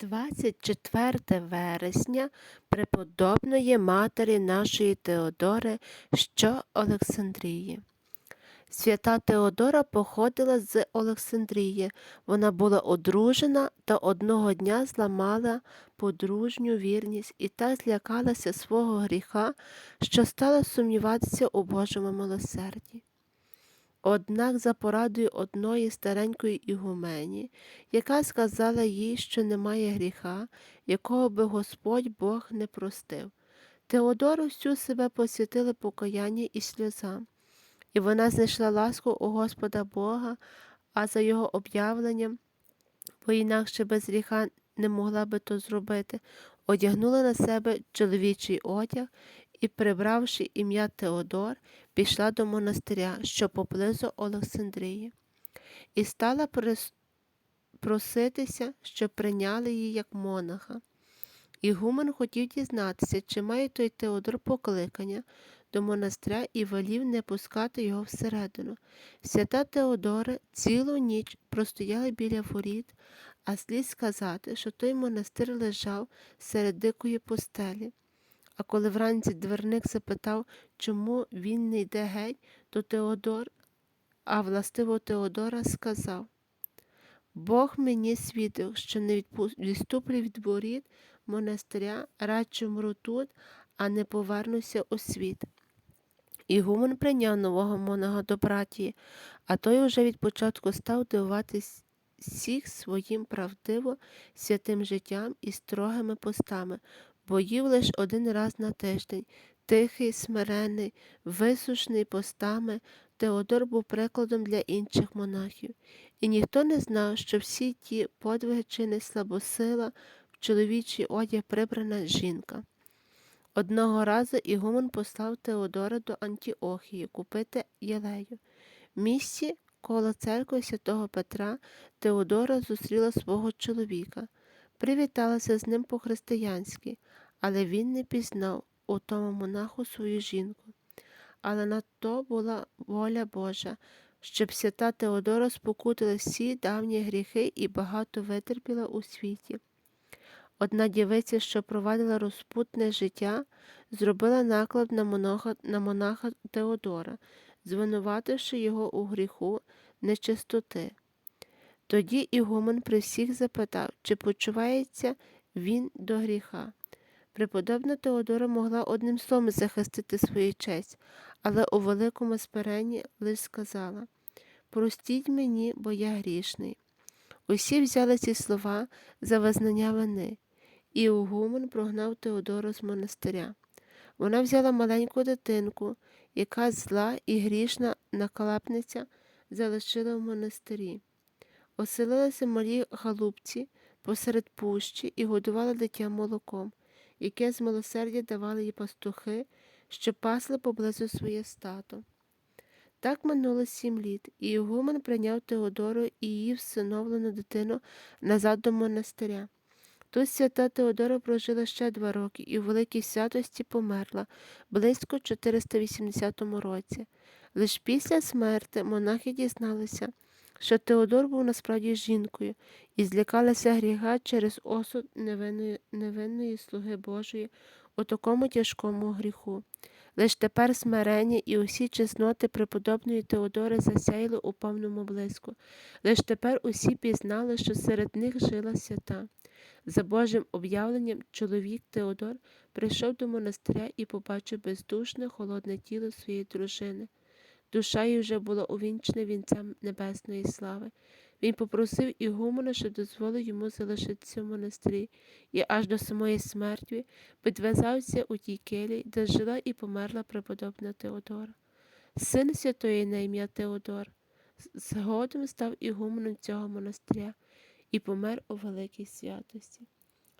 24 вересня преподобної матері нашої Теодори, що Олександрії. Свята Теодора походила з Олександрії. Вона була одружена та одного дня зламала подружню вірність і так злякалася свого гріха, що стала сумніватися у Божому милосерді. Однак за порадою одної старенької ігумені, яка сказала їй, що немає гріха, якого би Господь Бог не простив. Теодору всю себе посвятили покаяння і сльозам, і вона знайшла ласку у Господа Бога, а за його об'явленням, бо інакше без гріха не могла би то зробити, одягнула на себе чоловічий одяг і, прибравши ім'я Теодор, пішла до монастиря, що поблизу Олександрії, і стала проситися, щоб прийняли її як монаха. Ігумен хотів дізнатися, чи має той Теодор покликання до монастиря і велів не пускати його всередину. Свята Теодора цілу ніч простояла біля воріт, а слід сказати, що той монастир лежав серед дикої постелі. А коли вранці дверник запитав, чому він не йде геть, то Теодор, а властиво Теодора сказав Бог мені свідок, що не відступлю від воріт монастиря, радше вмру тут, а не повернуся у світ. Ігумен прийняв нового монага до братії, а той уже від початку став дивуватись всіх своїм правдиво святим життям і строгими постами, бо їв лише один раз на тиждень, тихий, смирений, висушений постами, Теодор був прикладом для інших монахів, і ніхто не знав, що всі ті подвиги чинить слабосила, в чоловічий одяг прибрана жінка. Одного разу Ігумен послав Теодора до Антіохії купити єлею. В місті коло церкви святого Петра Теодора зустріла свого чоловіка, привіталася з ним по-християнськи, але він не пізнав у тому монаху свою жінку. Але на то була воля Божа, щоб свята Теодора спокутила всі давні гріхи і багато витерпіла у світі. Одна дівиця, що провадила розпутне життя, зробила наклад на монаха, на монаха Теодора, звинувативши його у гріху нечистоти. Тоді Ігумен при всіх запитав, чи почувається він до гріха. Преподобна Теодора могла одним словом захистити свою честь, але у великому смиренні лише сказала Простіть мені, бо я грішний. Усі взяли ці слова за визнання вини, і Игумен прогнав Теодору з монастиря. Вона взяла маленьку дитинку, яка зла і грішна накалапниця залишила в монастирі. Оселилася в малій галубці посеред пущі і годувала дитя молоком, яке з милосердя давали їй пастухи, що пасли поблизу своє стадо. Так минуло сім літ, і Ігумен прийняв Теодору і її всиновлену дитину назад до монастиря. Тут свята Теодора прожила ще два роки і у великій святості померла близько в 480 році. Лиш після смерти монахи дізналися, що Теодор був насправді жінкою і злякалися гріха через осуд невинної, невинної слуги Божої у такому тяжкому гріху. Лиш тепер смирення і усі чесноти преподобної Теодори засяяли у повному блиску. Лиш тепер усі пізнали, що серед них жила свята. За Божим об'явленням чоловік Теодор прийшов до монастиря і побачив бездушне, холодне тіло своєї дружини. Душа її вже була увінчена вінцем небесної слави. Він попросив Ігумена, що дозволив йому залишитися в монастирі, і аж до самої смерті підв'язався у тій келі, де жила і померла преподобна Теодора. Син святої на ім'я Теодор згодом став ігуменом цього монастиря і помер у великій святості.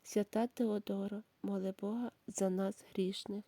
Свята Теодора, моли Бога за нас грішних.